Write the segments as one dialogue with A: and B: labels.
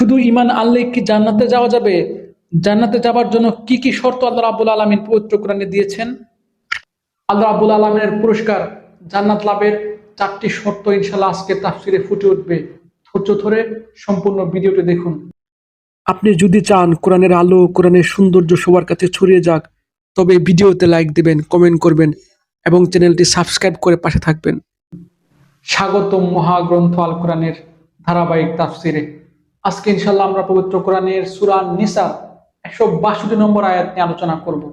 A: শুধু ইমান আনলে কি জান্নাতে যাওয়া যাবে? জান্নাতে যাবার জন্য কি কি শর্ত আল্লাহ রাবুল আলমিন পবিত্র কোরআনে দিয়েছেন? আল্লাহ রাবুল আলমিনের পুরস্কার, জান্নাত লাভের চারটি শর্ত ইনশাল্লাহ আজকে তাফসিরে ফুটে উঠবে। ধৈর্য ধরে সম্পূর্ণ ভিডিওটি দেখুন। আপনি যদি চান কোরআনের আলো, কোরআনের সৌন্দর্য সবার কাছে ছড়িয়ে যাক, তবে ভিডিওতে লাইক দিবেন কমেন্ট করবেন এবং চ্যানেলটি সাবস্ক্রাইব করে পাশে থাকবেন। স্বাগতম মহাগ্রন্থ আল কোরআনের ধারাবাহিক তাফসিরে। আজকে ইনশাল্লাহ আমরা পবিত্র কোরআনের সুরান নিসার একশো বাষট্টি নম্বর আয়াত নিয়ে আলোচনা করব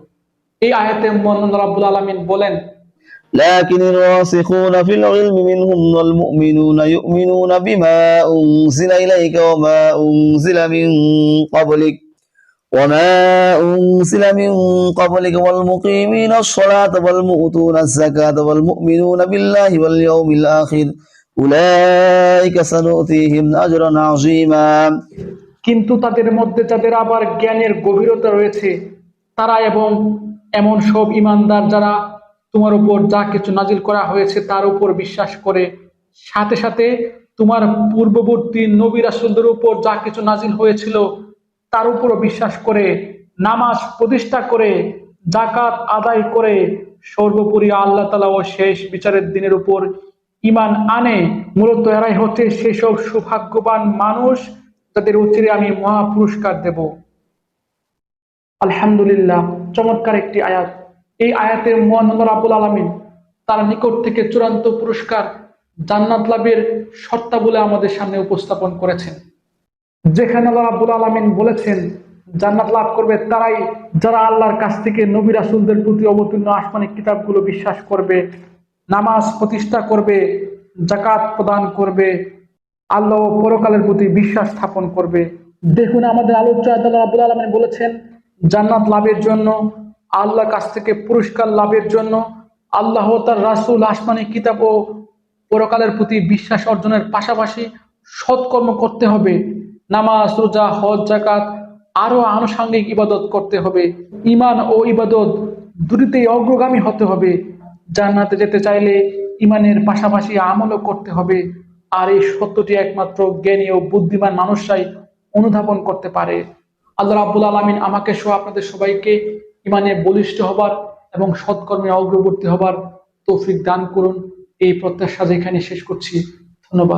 A: এই আয়াতে মোহাম্মদ রাব্বুল আলমিন বলেন
B: لكن الراسخون في العلم منهم والمؤمنون يؤمنون بما أنزل إليك وما أنزل من قبلك وما أنزل من قبلك والمقيمين الصلاة والمؤتون الزكاة والمؤمنون بالله واليوم الآخر
A: কিন্তু তাদের মধ্যে যাদের আবার জ্ঞানের গভীরতা রয়েছে, তারা এবং এমন সব ইমানদার যারা তোমার উপর যা কিছু নাজিল করা হয়েছে তার উপর বিশ্বাস করে, সাথে সাথে তোমার পূর্ববর্তী নবী রাসুলদের উপর যা কিছু নাজিল হয়েছিল, তার উপর বিশ্বাস করে, নামাজ প্রতিষ্ঠা করে জাকাত আদায় করে, সর্বোপরি আল্লাহ তালা ও শেষ বিচারের দিনের উপর ইমান আনে, মূলত এরাই হচ্ছে সেসব সৌভাগ্যবান মানুষ তাদের উচিরে আমি মহা পুরস্কার দেব। আলহামদুলিল্লাহ, চমৎকার একটি আয়াত। এই আয়াতে মোহাম্মদ আবুল আলমিন তার নিকট থেকে চূড়ান্ত পুরস্কার জান্নাত লাভের বলে আমাদের সামনে উপস্থাপন করেছেন। যেখানে আল্লাহ রাব্বুল আলমিন বলেছেন, জান্নাত লাভ করবে তারাই যারা আল্লাহর কাছ থেকে নবী রাসুলদের প্রতি অবতীর্ণ আসমানিক কিতাবগুলো বিশ্বাস করবে। নামাজ প্রতিষ্ঠা করবে জাকাত প্রদান করবে, আল্লাহ পরকালের প্রতি বিশ্বাস স্থাপন করবে। দেখুন আমাদের আলোচ্য আলমিন বলেছেন, জান্নাত লাভের জন্য, আল্লাহর কাছ থেকে পুরস্কার লাভের জন্য, আল্লাহ তার রাসুল আসমানি কিতাব ও পরকালের প্রতি বিশ্বাস অর্জনের পাশাপাশি সৎকর্ম করতে হবে। নামাজ, রোজা, হজ জাকাত আরও আনুষাঙ্গিক ইবাদত করতে হবে। ইমান ও ইবাদত দুটিতেই অগ্রগামী হতে হবে। জান্নাতে যেতে চাইলে ইমানের পাশাপাশি আমলও করতে হবে। আর এই সত্যটি একমাত্র জ্ঞানী ও বুদ্ধিমান মানুষরাই অনুধাবন করতে পারে। আল্লাহ রাবুল আলমিন আমাকে সহ আপনাদের সবাইকে ইমানে বলিষ্ঠ হবার এবং সৎকর্মে অগ্রবর্তী হবার তৌফিক দান করুন। এই প্রত্যাশা যেখানে শেষ করছি। ধন্যবাদ।